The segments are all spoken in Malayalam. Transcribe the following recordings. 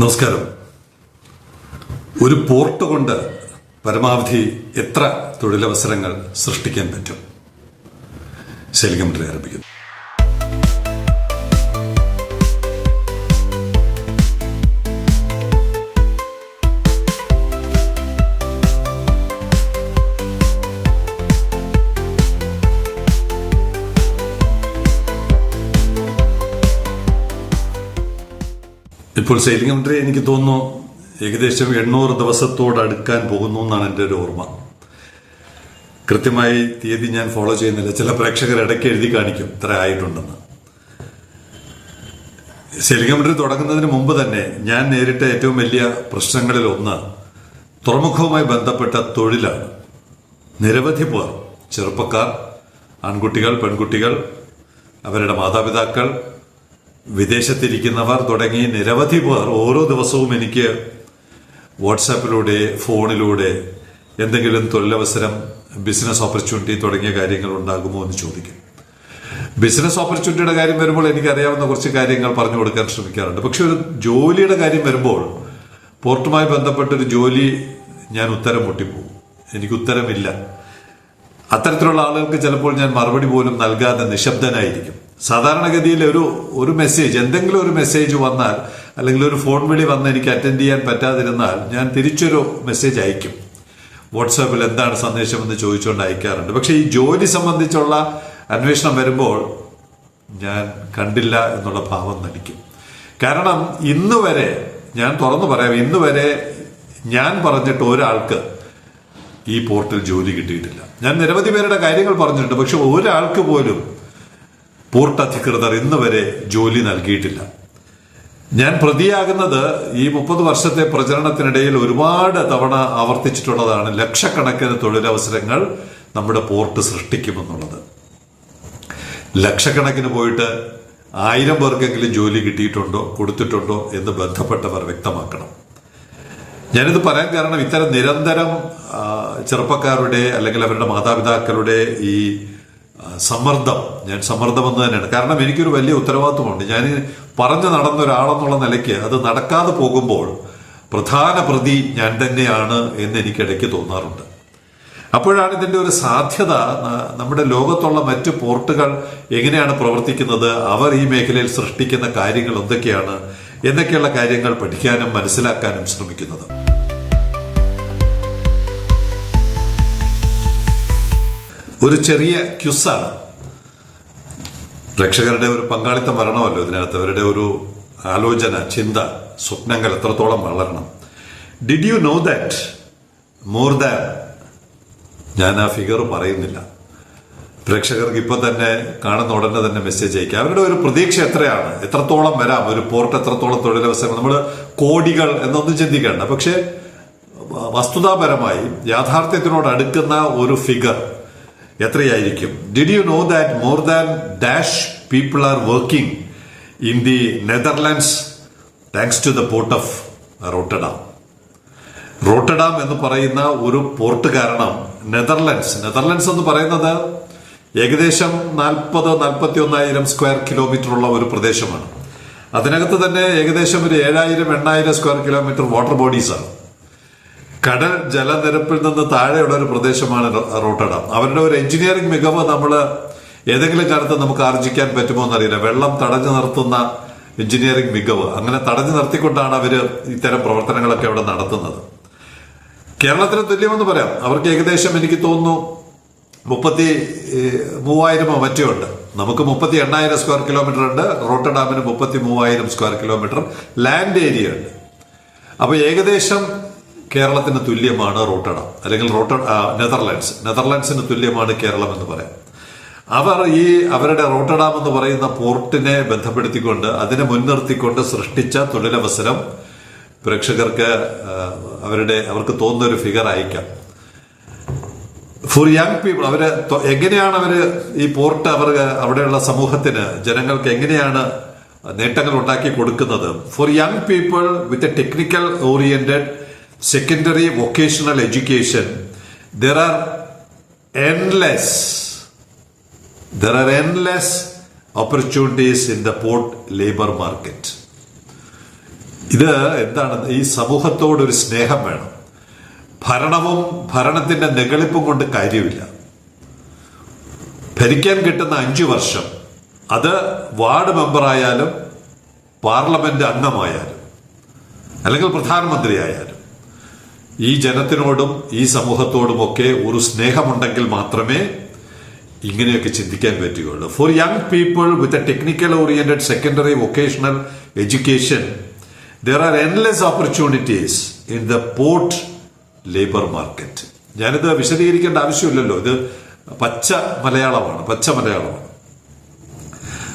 നമസ്കാരം. ഒരു പോർട്ട് കൊണ്ട് പരമാവധി എത്ര തൊഴിലവസരങ്ങൾ സൃഷ്ടിക്കാൻ പറ്റും? ശൈലികമന്ത്രി ആരംഭിക്കുന്നു. ഇപ്പോൾ സെയിലിംഗ് മന്ത്രി എനിക്ക് തോന്നുന്നു ഏകദേശം എണ്ണൂറ് ദിവസത്തോട് അടുക്കാൻ പോകുന്നു എന്നാണ് എന്റെ ഒരു ഓർമ്മ. കൃത്യമായി തീയതി ഞാൻ ഫോളോ ചെയ്യുന്നില്ല. ചില പ്രേക്ഷകർ ഇടയ്ക്ക് എഴുതി കാണിക്കും ഇത്ര ആയിട്ടുണ്ടെന്ന്. സെയിലിംഗ് മന്ത്രി തുടങ്ങുന്നതിന് മുമ്പ് തന്നെ ഞാൻ നേരിട്ട ഏറ്റവും വലിയ പ്രശ്നങ്ങളിൽ ഒന്ന് തുറമുഖവുമായി ബന്ധപ്പെട്ട തൊഴിലാണ്. നിരവധി പേർ ചെറുപ്പക്കാർ ആൺകുട്ടികൾ പെൺകുട്ടികൾ അവരുടെ മാതാപിതാക്കൾ വിദേശത്തിരിക്കുന്നവർ തുടങ്ങി നിരവധി പേർ ഓരോ ദിവസവും എനിക്ക് വാട്സാപ്പിലൂടെ ഫോണിലൂടെ എന്തെങ്കിലും തൊഴിലവസരം ബിസിനസ് ഓപ്പർച്യൂണിറ്റി തുടങ്ങിയ കാര്യങ്ങൾ ഉണ്ടാകുമോ എന്ന് ചോദിക്കും. ബിസിനസ് ഓപ്പർച്യൂണിറ്റിയുടെ കാര്യം വരുമ്പോൾ എനിക്ക് അറിയാവുന്ന കുറച്ച് കാര്യങ്ങൾ പറഞ്ഞു കൊടുക്കാൻ ശ്രമിക്കാറുണ്ട്. പക്ഷെ ഒരു ജോലിയുടെ കാര്യം വരുമ്പോൾ പോർട്ടുമായി ബന്ധപ്പെട്ട ഒരു ജോലി ഞാൻ ഉത്തരം മുട്ടിപ്പോകും. എനിക്ക് ഉത്തരമില്ല. അത്തരത്തിലുള്ള ആളുകൾക്ക് ചിലപ്പോൾ ഞാൻ മറുപടി പോലും നൽകാതെ നിശബ്ദനായിരിക്കും. സാധാരണഗതിയിൽ ഒരു ഒരു മെസ്സേജ് എന്തെങ്കിലും ഒരു മെസ്സേജ് വന്നാൽ അല്ലെങ്കിൽ ഒരു ഫോൺ വിളി വന്ന് എനിക്ക് അറ്റൻഡ് ചെയ്യാൻ പറ്റാതിരുന്നാൽ ഞാൻ തിരിച്ചൊരു മെസ്സേജ് അയക്കും. വാട്സാപ്പിൽ എന്താണ് സന്ദേശം എന്ന് ചോദിച്ചുകൊണ്ട് അയക്കാറുണ്ട്. പക്ഷേ ഈ ജോലി സംബന്ധിച്ചുള്ള അന്വേഷണം വരുമ്പോൾ ഞാൻ കണ്ടില്ല എന്നുള്ള ഭാവം നടിക്കും. കാരണം ഇന്ന് വരെ ഞാൻ തുറന്നു പറയാം ഇന്ന് വരെ ഞാൻ പറഞ്ഞിട്ട് ഒരാൾക്ക് ഈ പോർട്ടൽ ജോലി കിട്ടിയിട്ടില്ല. ഞാൻ നിരവധി പേരുടെ കാര്യങ്ങൾ പറഞ്ഞിട്ടുണ്ട് പക്ഷെ ഒരാൾക്ക് പോലും പോർട്ട് അധികൃതർ ഇന്ന് വരെ ജോലി നൽകിയിട്ടില്ല. ഞാൻ പ്രതിയാകുന്നത് ഈ മുപ്പത് വർഷത്തെ പ്രചരണത്തിനിടയിൽ ഒരുപാട് തവണ ആവർത്തിച്ചിട്ടുള്ളതാണ് ലക്ഷക്കണക്കിന് തൊഴിലവസരങ്ങൾ നമ്മുടെ പോർട്ട് സൃഷ്ടിക്കുമെന്നുള്ളത്. ലക്ഷക്കണക്കിന് പോയിട്ട് ആയിരം പേർക്കെങ്കിലും ജോലി കിട്ടിയിട്ടുണ്ടോ കൊടുത്തിട്ടുണ്ടോ എന്ന് ബന്ധപ്പെട്ടവർ വ്യക്തമാക്കണം. ഞാനിത് പറയാൻ കാരണം ഇത്തരം നിരന്തരം ചെറുപ്പക്കാരുടെ അല്ലെങ്കിൽ അവരുടെ മാതാപിതാക്കളുടെ ഈ സമ്മർദ്ദം. ഞാൻ സമ്മർദ്ദം എന്ന് തന്നെയാണ്. കാരണം എനിക്കൊരു വലിയ ഉത്തരവാദിത്വമുണ്ട്. ഞാൻ പറഞ്ഞു നടന്ന ഒരാളെന്നുള്ള നിലയ്ക്ക് അത് നടക്കാതെ പോകുമ്പോൾ പ്രധാന പ്രതി ഞാൻ തന്നെയാണ് എന്ന് എനിക്ക് ഇടയ്ക്ക് തോന്നാറുണ്ട്. അപ്പോഴാണ് ഇതിന്റെ ഒരു സാധ്യത നമ്മുടെ ലോകത്തുള്ള മറ്റ് പോർട്ടുകൾ എങ്ങനെയാണ് പ്രവർത്തിക്കുന്നത് അവർ ഈ മേഖലയിൽ സൃഷ്ടിക്കുന്ന കാര്യങ്ങൾ എന്തൊക്കെയാണ് എന്നൊക്കെയുള്ള കാര്യങ്ങൾ പഠിക്കാനും മനസ്സിലാക്കാനും ശ്രമിക്കുന്നത്. ഒരു ചെറിയ ക്യുസാണ്. പ്രേക്ഷകരുടെ ഒരു പങ്കാളിത്തം വരണമല്ലോ ഇതിനകത്ത്. അവരുടെ ഒരു ആലോചന ചിന്ത സ്വപ്നങ്ങൾ എത്രത്തോളം വളരണം. Did you know that more than ഞാൻ ആ ഫിഗർ പറയുന്നില്ല. പ്രേക്ഷകർക്ക് ഇപ്പൊ തന്നെ കാണുന്ന ഉടനെ തന്നെ മെസ്സേജ് അയക്കുക അവരുടെ ഒരു പ്രതീക്ഷ എത്രയാണ്? എത്രത്തോളം വരാം? ഒരു പോർട്ട് എത്രത്തോളം തൊഴിലവസരം നമ്മൾ കോടികൾ എന്നൊന്നും ചിന്തിക്കേണ്ട. പക്ഷെ വസ്തുതാപരമായി യാഥാർത്ഥ്യത്തിനോട് അടുക്കുന്ന ഒരു ഫിഗർ എത്രയായിരിക്കും? Did you know that more than dash people are working in the Netherlands thanks to the port of Rotterdam Rotterdam എന്ന് പറയുന്ന ഒരു പോർട്ട് കാരണം നെതർലാൻഡ്സ് നെതർലാൻഡ്സ് എന്ന് പറയുന്നത് ഏകദേശം നാൽപ്പത് നാൽപ്പത്തി ഒന്നായിരം സ്ക്വയർ കിലോമീറ്റർ ഉള്ള ഒരു പ്രദേശമാണ്. അതിനകത്ത് തന്നെ ഏകദേശം ഒരു ഏഴായിരം എണ്ണായിരം സ്ക്വയർ കിലോമീറ്റർ വാട്ടർ ബോഡീസ് ആണ്. കടൽ ജലനിരപ്പിൽ നിന്ന് താഴെയുള്ള ഒരു പ്രദേശമാണ് റോട്ടഡാം. അവരുടെ ഒരു എഞ്ചിനീയറിംഗ് മികവ് നമ്മൾ ഏതെങ്കിലും കാലത്ത് നമുക്ക് ആർജിക്കാൻ പറ്റുമോ എന്നറിയില്ല. വെള്ളം തടഞ്ഞു നിർത്തുന്ന എഞ്ചിനീയറിംഗ് മികവ്. അങ്ങനെ തടഞ്ഞു നിർത്തിക്കൊണ്ടാണ് അവർ ഇത്തരം പ്രവർത്തനങ്ങളൊക്കെ അവിടെ നടത്തുന്നത്. കേരളത്തിന് തുല്യമെന്ന് പറയാം. അവർക്ക് ഏകദേശം എനിക്ക് തോന്നുന്നു മുപ്പത്തി മൂവായിരമോ മറ്റോ ഉണ്ട്. നമുക്ക് മുപ്പത്തി എണ്ണായിരം സ്ക്വയർ കിലോമീറ്റർ ഉണ്ട്. റോട്ടർഡാമിന് മുപ്പത്തി മൂവായിരം സ്ക്വയർ കിലോമീറ്റർ ലാൻഡ് ഏരിയ ഉണ്ട്. അപ്പോൾ ഏകദേശം കേരളത്തിന് തുല്യമാണ് റോട്ടഡ അല്ലെങ്കിൽ റോട്ട നെതർലാൻഡ്സ്. നെതർലാൻഡ്സിന് തുല്യമാണ് കേരളം എന്ന് പറയാം. അവർ ഈ അവരുടെ റോട്ടഡാം എന്ന് പറയുന്ന പോർട്ടിനെ ബന്ധപ്പെടുത്തിക്കൊണ്ട് അതിനെ മുൻനിർത്തിക്കൊണ്ട് സൃഷ്ടിച്ച തൊഴിലവസരം പ്രേക്ഷകർക്ക് അവരുടെ അവർക്ക് തോന്നുന്ന ഒരു ഫിഗർ അയക്കാം. ഫോർ യങ് പീപ്പിൾ അവർ എങ്ങനെയാണ് അവർ ഈ പോർട്ട് അവർ അവിടെയുള്ള സമൂഹത്തിന് ജനങ്ങൾക്ക് എങ്ങനെയാണ് നേട്ടങ്ങൾ ഉണ്ടാക്കി കൊടുക്കുന്നത്? For young people with a technical oriented secondary vocational education there are endless there are endless opportunities in the port labour market ഇത് എന്താണ്? ഈ സമൂഹത്തോട് ഒരു സ്നേഹം വേണം. ഭരണവും ഭരണത്തിന്റെ നെകളിപ്പും കൊണ്ട് കാര്യമില്ല. ഭരിക്കാൻ കിട്ടുന്ന അഞ്ചു വർഷം അത് വാർഡ് മെമ്പറായാലും പാർലമെന്റ് അംഗമായാലും അല്ലെങ്കിൽ പ്രധാനമന്ത്രി ആയാലും ഈ ജനത്തിനോടും ഈ സമൂഹത്തോടുമൊക്കെ ഒരു സ്നേഹമുണ്ടെങ്കിൽ മാത്രമേ ഇങ്ങനെയൊക്കെ ചിന്തിക്കാൻ പറ്റുകയുള്ളൂ. For young people with a technical oriented secondary vocational education there are endless opportunities in the port labour market ഞാനിത് വിശദീകരിക്കേണ്ട ആവശ്യമില്ലല്ലോ. ഇത് പച്ച മലയാളമാണ് പച്ച മലയാളമാണ്.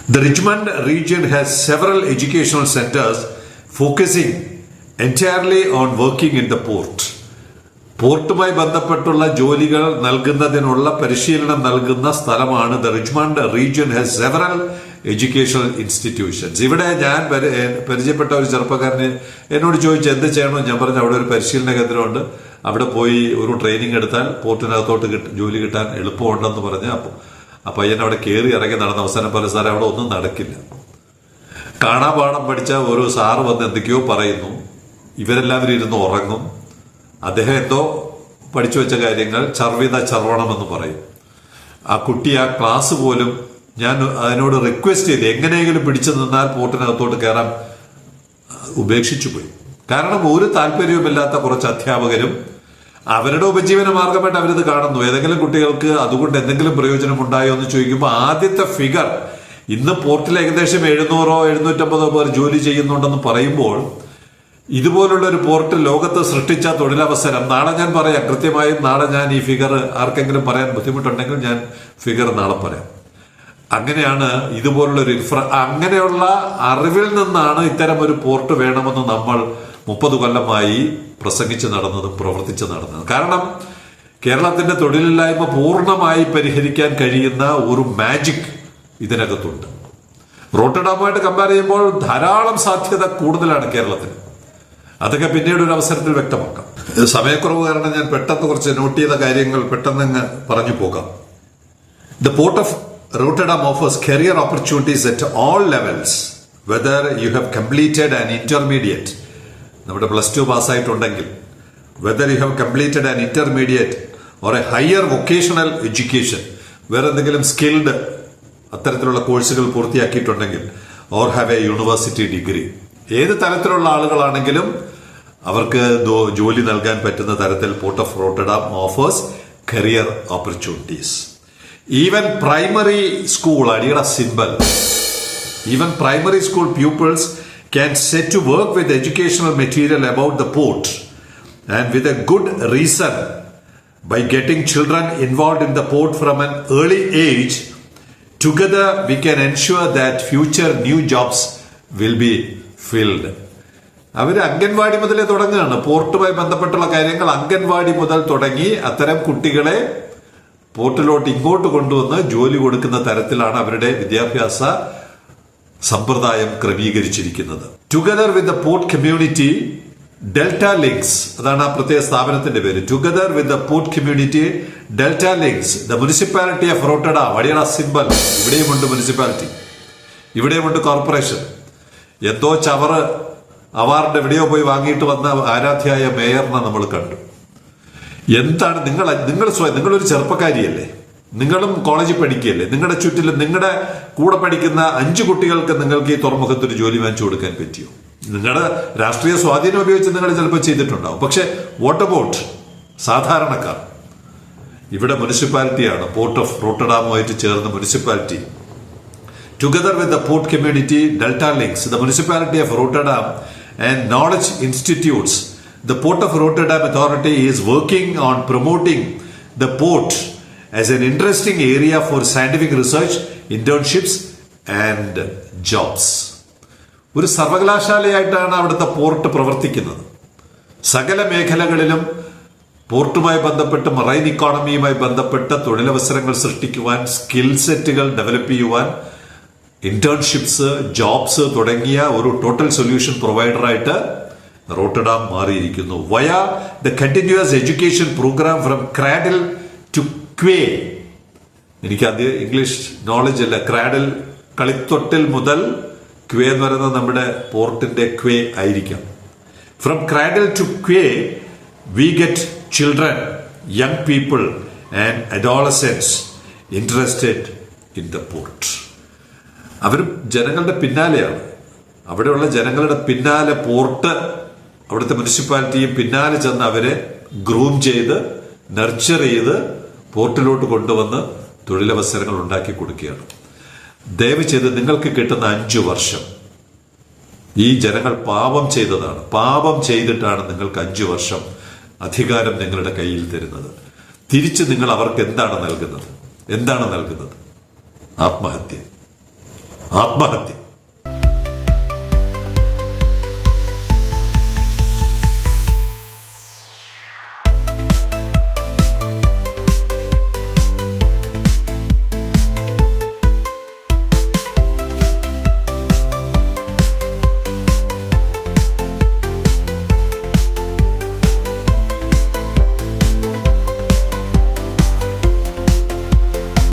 The Richmond region has several educational centres focusing entirely on working in the port പോർട്ടുമായി ബന്ധപ്പെട്ടുള്ള ജോലികൾ നൽകുന്നതിനുള്ള പരിശീലനം നൽകുന്ന സ്ഥലമാണ് the Richmond region has several educational institutions. ഇവിടെ ഞാൻ പരിചയപ്പെട്ട ഒരു ചെറുപ്പക്കാരന് എന്നോട് ചോദിച്ചു എന്ത് ചെയ്യണമെന്ന് ഞാൻ പറഞ്ഞു അവിടെ ഒരു പരിശീലന കേന്ദ്രമുണ്ട്. അവിടെ പോയി ഒരു ട്രെയിനിങ് എടുത്താൽ പോർട്ടിനകത്തോട്ട് ജോലി കിട്ടാൻ എളുപ്പമുണ്ടെന്ന് പറഞ്ഞ്. അപ്പോൾ ആ പയ്യൻ അവിടെ കയറി ഇറങ്ങി നടന്ന അവസാനം പല സാറേ അവിടെ ഒന്നും നടക്കില്ല. കാണാപാഠം പഠിച്ച ഒരു സാറ് വന്ന് എന്തൊക്കെയോ പറയുന്നു. ഇവരെല്ലാവരും ഇരുന്ന് ഉറങ്ങും. അദ്ദേഹം എന്തോ പഠിച്ചു വെച്ച കാര്യങ്ങൾ ചർവിത ചർവണമെന്ന് പറയും. ആ കുട്ടി ആ ക്ലാസ് പോലും ഞാൻ അതിനോട് റിക്വസ്റ്റ് ചെയ്ത്. എങ്ങനെയെങ്കിലും പിടിച്ചു നിന്നാൽ പോർട്ടിനകത്തോട്ട് കയറാൻ ഉപേക്ഷിച്ചു പോയി. കാരണം ഒരു താല്പര്യവുമില്ലാത്ത കുറച്ച് അധ്യാപകരും അവരുടെ ഉപജീവന മാർഗമായിട്ട് അവരിത് കാണുന്നു. ഏതെങ്കിലും കുട്ടികൾക്ക് അതുകൊണ്ട് എന്തെങ്കിലും പ്രയോജനം ഉണ്ടായോ എന്ന് ചോദിക്കുമ്പോൾ ആദ്യത്തെ ഫിഗർ ഇന്ന് പോർട്ടിൽ ഏകദേശം എഴുന്നൂറോ എഴുന്നൂറ്റമ്പതോ പേർ ജോലി ചെയ്യുന്നുണ്ടെന്ന് പറയുമ്പോൾ ഇതുപോലുള്ള ഒരു പോർട്ട് ലോകത്ത് സൃഷ്ടിച്ച തൊഴിലവസരം. നാളെ ഞാൻ പറയാം. കൃത്യമായും നാളെ ഞാൻ ഈ ഫിഗർ ആർക്കെങ്കിലും പറയാൻ ബുദ്ധിമുട്ടുണ്ടെങ്കിൽ ഞാൻ ഫിഗർ നാളെ പറയാം. അങ്ങനെയാണ് ഇതുപോലുള്ള ഒരു ഇൻഫ്ര അങ്ങനെയുള്ള അറിവിൽ നിന്നാണ് ഇത്തരം ഒരു പോർട്ട് വേണമെന്ന് നമ്മൾ മുപ്പത് കൊല്ലമായി പ്രസംഗിച്ച് നടന്നതും പ്രവർത്തിച്ച് നടന്നതും. കാരണം കേരളത്തിന്റെ തൊഴിലില്ലായ്മ പൂർണമായി പരിഹരിക്കാൻ കഴിയുന്ന ഒരു മാജിക് ഇതിനകത്തുണ്ട്. റോട്ടഡാമുമായിട്ട് കമ്പയർ ചെയ്യുമ്പോൾ ധാരാളം സാധ്യത കൂടുതലാണ് കേരളത്തിന് അതൊക്കെ പിന്നീട് ഒരു അവസരത്തിൽ വ്യക്തമാക്കാം. സമയക്കുറവ് കാരണം ഞാൻ പെട്ടെന്ന് കുറച്ച് നോട്ട് ചെയ്ത കാര്യങ്ങൾ പെട്ടെന്ന് പറഞ്ഞു പോകാം. The port of Rotterdam offers career opportunities at all levels whether you have completed and intermediate നമ്മുടെ plus two പാസ്സായിട്ടുണ്ടെങ്കിൽ whether you have completed and intermediate or a higher vocational education വേറെ എന്തെങ്കിലും സ്കിൽഡ് അത്തരത്തിലുള്ള കോഴ്സുകൾ പൂർത്തിയാക്കിയിട്ടുണ്ടെങ്കിൽ or have a university degree ഏത് തരത്തിലുള്ള ആളുകളാണെങ്കിലും അവർക്ക് ജോലി നൽകാൻ പറ്റുന്ന തരത്തിൽ port of Rotterdam offers career opportunities even primary school അടിയുടെ symbol even primary school pupils can set to work with educational material about the port and with a good reason by getting children involve in the port from an early age together we can ensure that future new jobs will be filled അവർ അംഗൻവാടി മുതലേ തുടങ്ങുകയാണ്. പോർട്ടുമായി ബന്ധപ്പെട്ടുള്ള കാര്യങ്ങൾ അംഗൻവാടി മുതൽ തുടങ്ങി അത്തരം കുട്ടികളെ പോർട്ടിലോട്ട് ഇങ്ങോട്ട് കൊണ്ടുവന്ന് ജോലി കൊടുക്കുന്ന തരത്തിലാണ് അവരുടെ വിദ്യാഭ്യാസ സമ്പ്രദായം ക്രമീകരിച്ചിരിക്കുന്നത്. Together with the port community Delta Links അതാണ് ആ പ്രത്യേക സ്ഥാപനത്തിന്റെ പേര്. Together with the port community Delta Links the municipality of റോട്ടഡ വടിയട സിമ്പൽ ഇവിടെയുമുണ്ട് മുനിസിപ്പാലിറ്റി ഇവിടെയുമുണ്ട് കോർപ്പറേഷൻ എന്തോ ചവറ് അവാർഡ് എവിടെയോ പോയി വാങ്ങിയിട്ട് വന്ന ആരാധ്യായ മേയറിനെ നമ്മൾ കണ്ടു. എന്താണ് നിങ്ങൾ നിങ്ങൾ സ്വയം നിങ്ങളൊരു ചെറുപ്പക്കാരിയല്ലേ? നിങ്ങളും കോളേജിൽ പഠിക്കുകയല്ലേ? നിങ്ങളുടെ ചുറ്റിലും നിങ്ങളുടെ കൂടെ പഠിക്കുന്ന അഞ്ച് കുട്ടികൾക്ക് നിങ്ങൾക്ക് ഈ തുറമുഖത്ത് ഒരു ജോലി വാങ്ങിച്ചു കൊടുക്കാൻ പറ്റിയോ? നിങ്ങളുടെ രാഷ്ട്രീയ സ്വാധീനം ഉപയോഗിച്ച് നിങ്ങൾ ചിലപ്പോൾ ചെയ്തിട്ടുണ്ടാവും. പക്ഷെ വാട്ട് അബൌട്ട് സാധാരണക്കാർ? ഇവിടെ മുനിസിപ്പാലിറ്റിയാണ് പോർട്ട് ഓഫ് റോട്ടഡാമുമായിട്ട് ചേർന്ന municipality. Together with the port community Delta Links the municipality of Rotterdam, and knowledge institutes, the Port of Rotterdam Authority is working on promoting the port as an interesting area for scientific research, internships, and jobs. ഒരു സർവകലാശാലയായിട്ടാണ് അവിടുത്തെ പോർട്ട് പ്രവർത്തിക്കുന്നത് സകല മേഖലകളിലും പോർട്ടുമായി ബന്ധപ്പെട്ട് മറൈൻ ഇക്കോണമിയുമായി ബന്ധപ്പെട്ട തൊഴിലവസരങ്ങൾ സൃഷ്ടിക്കുവാൻ സ്കിൽ സെറ്റുകൾ ഡെവലപ്പ് ചെയ്യുവാൻ ഇന്റേൺഷിപ്സ് ജോബ്സ് തുടങ്ങിയ ഒരു ടോട്ടൽ സൊല്യൂഷൻ പ്രൊവൈഡറായിട്ട് റോട്ടഡാം മാറിയിരിക്കുന്നു. Via the continuous education program from cradle to quay എനിക്ക് അത് ഇംഗ്ലീഷ് നോളജ് അല്ല. ക്രാഡിൽ കളിത്തൊട്ടിൽ മുതൽ ക്വേ എന്ന് പറയുന്നത് നമ്മുടെ പോർട്ടിന്റെ ക്വേ ആയിരിക്കാം. From cradle to quay we get children young people and adolescents interested in the port അവർ ജനങ്ങളുടെ പിന്നാലെയാണ്. അവിടെയുള്ള ജനങ്ങളുടെ പിന്നാലെ പോർട്ട് അവിടുത്തെ മുനിസിപ്പാലിറ്റിയും പിന്നാലെ ചെന്ന് അവരെ ഗ്രൂം ചെയ്ത് നർച്ചർ ചെയ്ത് പോർട്ടിലോട്ട് കൊണ്ടുവന്ന് തൊഴിലവസരങ്ങൾ ഉണ്ടാക്കി കൊടുക്കുകയാണ്. ദയവ് ചെയ്ത് നിങ്ങൾക്ക് കിട്ടുന്ന അഞ്ചു വർഷം. ഈ ജനങ്ങൾ പാപം ചെയ്തതാണ്. പാപം ചെയ്തിട്ടാണ് നിങ്ങൾക്ക് അഞ്ചു വർഷം അധികാരം നിങ്ങളുടെ കയ്യിൽ തരുന്നത്. തിരിച്ച് നിങ്ങൾ അവർക്ക് എന്താണ് നൽകുന്നത്? എന്താണ് നൽകുന്നത്? ആത്മഹത്യ. ആത്മഹത്യ